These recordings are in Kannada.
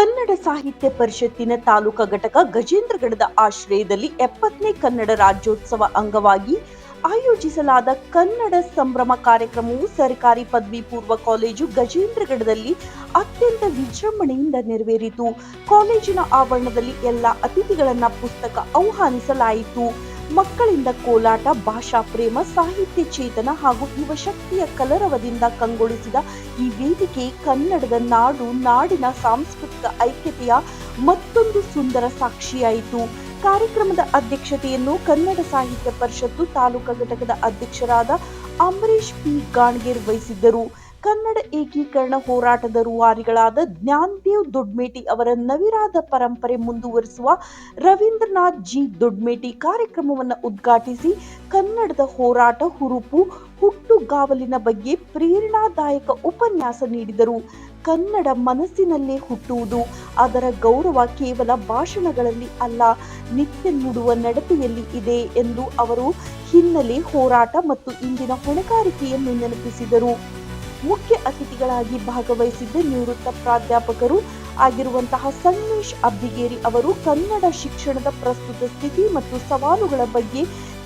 ಕನ್ನಡ ಸಾಹಿತ್ಯ ಪರಿಷತ್ತಿನ ತಾಲೂಕಾ ಘಟಕ ಗಜೇಂದ್ರಗಡದ ಆಶ್ರಯದಲ್ಲಿ ಎಪ್ಪತ್ತನೇ ಕನ್ನಡ ರಾಜ್ಯೋತ್ಸವ ಅಂಗವಾಗಿ ಆಯೋಜಿಸಲಾದ ಕನ್ನಡ ಸಂಭ್ರಮ ಕಾರ್ಯಕ್ರಮವು ಸರ್ಕಾರಿ ಪದವಿ ಪೂರ್ವ ಕಾಲೇಜು ಗಜೇಂದ್ರಗಡದಲ್ಲಿ ಅತ್ಯಂತ ವಿಜೃಂಭಣೆಯಿಂದ ನೆರವೇರಿತು. ಕಾಲೇಜಿನ ಆವರಣದಲ್ಲಿ ಎಲ್ಲ ಅತಿಥಿಗಳನ್ನ ಪುಸ್ತಕ ಆಹ್ವಾನಿಸಲಾಯಿತು. ಮಕ್ಕಳಿಂದ ಕೋಲಾಟ, ಭಾಷಾ ಪ್ರೇಮ, ಸಾಹಿತ್ಯ ಚೇತನ ಹಾಗೂ ಯುವಶಕ್ತಿಯ ಕಲರವದಿಂದ ಕಂಗೊಳಿಸಿದ ಈ ವೇದಿಕೆ ಕನ್ನಡದ ನಾಡು, ನಾಡಿನ ಸಾಂಸ್ಕೃತಿಕ ಐಕ್ಯತೆಯ ಮತ್ತೊಂದು ಸುಂದರ ಸಾಕ್ಷಿಯಾಯಿತು. ಕಾರ್ಯಕ್ರಮದ ಅಧ್ಯಕ್ಷತೆಯನ್ನು ಕನ್ನಡ ಸಾಹಿತ್ಯ ಪರಿಷತ್ತು ತಾಲೂಕಾ ಘಟಕದ ಅಧ್ಯಕ್ಷರಾದ ಅಂಬರೀಶ್ ಪಿ. ಗಾಣ್ಗೇರ್ ವಹಿಸಿದ್ದರು. ಕನ್ನಡ ಏಕೀಕರಣ ಹೋರಾಟದ ರೂವಾರಿಗಳಾದ ಜ್ಞಾನದೇವ್ ದೊಡ್ಮೇಟಿ ಅವರ ನವಿರಾದ ಪರಂಪರೆ ಮುಂದುವರಿಸುವ ರವೀಂದ್ರನಾಥ್ ಜಿ ದೊಡ್ಮೇಟಿ ಕಾರ್ಯಕ್ರಮವನ್ನು ಉದ್ಘಾಟಿಸಿ ಕನ್ನಡದ ಹೋರಾಟ ಹುರುಪು, ಹುಟ್ಟುಗಾವಲಿನ ಬಗ್ಗೆ ಪ್ರೇರಣಾದಾಯಕ ಉಪನ್ಯಾಸ ನೀಡಿದರು. ಕನ್ನಡ ಮನಸ್ಸಿನಲ್ಲೇ ಹುಟ್ಟುವುದು, ಅದರ ಗೌರವ ಕೇವಲ ಭಾಷಣಗಳಲ್ಲಿ ಅಲ್ಲ, ನಿತ್ಯ ನುಡುವ ನಡತೆಯಲ್ಲಿ ಇದೆ ಎಂದು ಅವರು ಹಿನ್ನೆಲೆ ಹೋರಾಟ ಮತ್ತು ಇಂದಿನ ಹೊಣೆಗಾರಿಕೆಯನ್ನು ನೆನಪಿಸಿದರು. ಮುಖ್ಯ ಅತಿಥಿಗಳಾಗಿ ಭಾಗವಹಿಸಿದ್ದ ನಿವೃತ್ತ ಪ್ರಾಧ್ಯಾಪಕರು ಆಗಿರುವಂತಹ ಸಂಗಮೇಶ್ ಅಬ್ಬಿಗೇರಿ ಅವರು ಕನ್ನಡ ಶಿಕ್ಷಣದ ಪ್ರಸ್ತುತ ಸ್ಥಿತಿ ಮತ್ತು ಸವಾಲುಗಳ ಬಗ್ಗೆ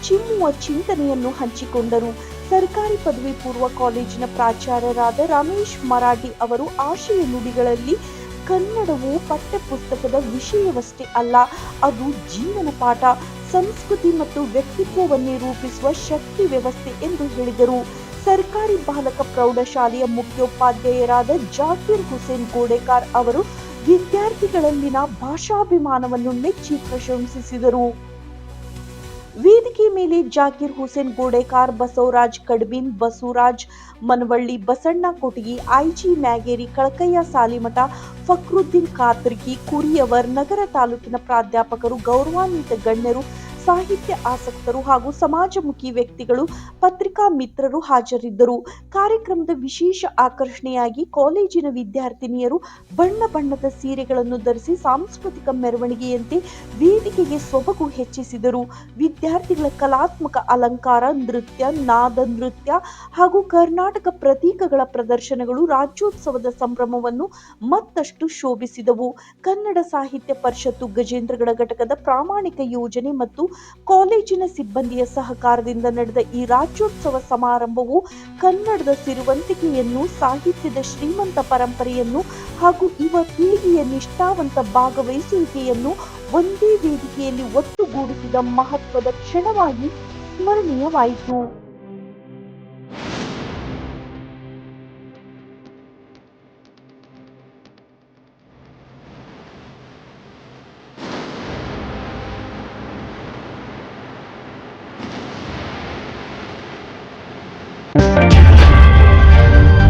ಚಿಮ್ಮುವ ಚಿಂತನೆಯನ್ನು ಹಂಚಿಕೊಂಡರು. ಸರ್ಕಾರಿ ಪದವಿ ಪೂರ್ವ ಕಾಲೇಜಿನ ಪ್ರಾಚಾರ್ಯರಾದ ರಮೇಶ್ ಮರಾಠಿ ಅವರು ಆಶಯ ನುಡಿಗಳಲ್ಲಿ ಕನ್ನಡವು ಪಠ್ಯಪುಸ್ತಕದ ವಿಷಯವಷ್ಟೇ ಅಲ್ಲ, ಅದು ಜೀವನ ಪಾಠ, ಸಂಸ್ಕೃತಿ ಮತ್ತು ವ್ಯಕ್ತಿತ್ವವನ್ನೇ ರೂಪಿಸುವ ಶಕ್ತಿ ವ್ಯವಸ್ಥೆ ಎಂದು ಹೇಳಿದರು. ಸರ್ಕಾರಿ ಬಾಲಕ ಪ್ರೌಢಶಾಲೆಯ ಮುಖ್ಯೋಪಾಧ್ಯಾಯರಾದ ಜಾಕೀರ್ ಹುಸೇನ್ ಗೋಡೆಕಾರ್ ಅವರು ವಿದ್ಯಾರ್ಥಿಗಳಲ್ಲಿನ ಭಾಷಾಭಿಮಾನವನ್ನು ಮೆಚ್ಚಿ ಪ್ರಶಂಸಿಸಿದರು. ವೇದಿಕೆ ಮೇಲೆ ಜಾಕೀರ್ ಹುಸೇನ್ ಗೋಡೆಕಾರ್, ಬಸವರಾಜ್ ಕಡ್ಬಿನ್, ಬಸವರಾಜ್ ಮನವಳ್ಳಿ, ಬಸಣ್ಣ ಕೊಟಗಿ ಐಜಿ ಮ್ಯಾಗೇರಿ, ಕಳಕಯ್ಯ ಸಾಲಿಮಠ, ಫಕ್ರುದ್ದೀನ್ ಖಾತ್ರಿಗಿ ಕುರಿಯವರ್ ನಗರ ತಾಲೂಕಿನ ಪ್ರಾಧ್ಯಾಪಕರು, ಗೌರವಾನ್ವಿತ ಗಣ್ಯರು ಸಾಹಿತ್ಯ ಆಸಕ್ತರು ಹಾಗೂ ಸಮಾಜಮುಖಿ ವ್ಯಕ್ತಿಗಳು ಪತ್ರಿಕಾ ಮಿತ್ರರು ಹಾಜರಿದ್ದರು. ಕಾರ್ಯಕ್ರಮದ ವಿಶೇಷ ಆಕರ್ಷಣೆಯಾಗಿ ಕಾಲೇಜಿನ ವಿದ್ಯಾರ್ಥಿನಿಯರು ಬಣ್ಣ ಬಣ್ಣದ ಸೀರೆಗಳನ್ನು ಧರಿಸಿ ಸಾಂಸ್ಕೃತಿಕ ಮೆರವಣಿಗೆಯಂತೆ ವೇದಿಕೆಗೆ ಸೊಬಗು ಹೆಚ್ಚಿಸಿದರು. ವಿದ್ಯಾರ್ಥಿಗಳ ಕಲಾತ್ಮಕ ಅಲಂಕಾರ, ನೃತ್ಯ, ನಾದ ನೃತ್ಯ ಹಾಗೂ ಕರ್ನಾಟಕ ಪ್ರತೀಕಗಳ ಪ್ರದರ್ಶನಗಳು ರಾಜ್ಯೋತ್ಸವದ ಸಂಭ್ರಮವನ್ನು ಮತ್ತಷ್ಟು ಶೋಭಿಸಿದವು. ಕನ್ನಡ ಸಾಹಿತ್ಯ ಪರಿಷತ್ತು ಗಜೇಂದ್ರಗಡ ಘಟಕದ ಪ್ರಾಮಾಣಿಕ ಯೋಜನೆ ಮತ್ತು ಕಾಲೇಜಿನ ಸಿಬ್ಬಂದಿಯ ಸಹಕಾರದಿಂದ ನಡೆದ ಈ ರಾಜ್ಯೋತ್ಸವ ಸಮಾರಂಭವು ಕನ್ನಡದ ಸಿರುವಂತಿಕೆಯನ್ನು, ಸಾಹಿತ್ಯದ ಶ್ರೀಮಂತ ಪರಂಪರೆಯನ್ನು ಹಾಗೂ ಯುವ ಪೀಳಿಗೆಯ ನಿಷ್ಠಾವಂತ ಭಾಗವಹಿಸುವಿಕೆಯನ್ನು ಒಂದೇ ವೇದಿಕೆಯಲ್ಲಿ ಒಟ್ಟುಗೂಡಿಸಿದ ಮಹತ್ವದ ಕ್ಷಣವಾಗಿ ಸ್ಮರಣೀಯವಾಯಿತು.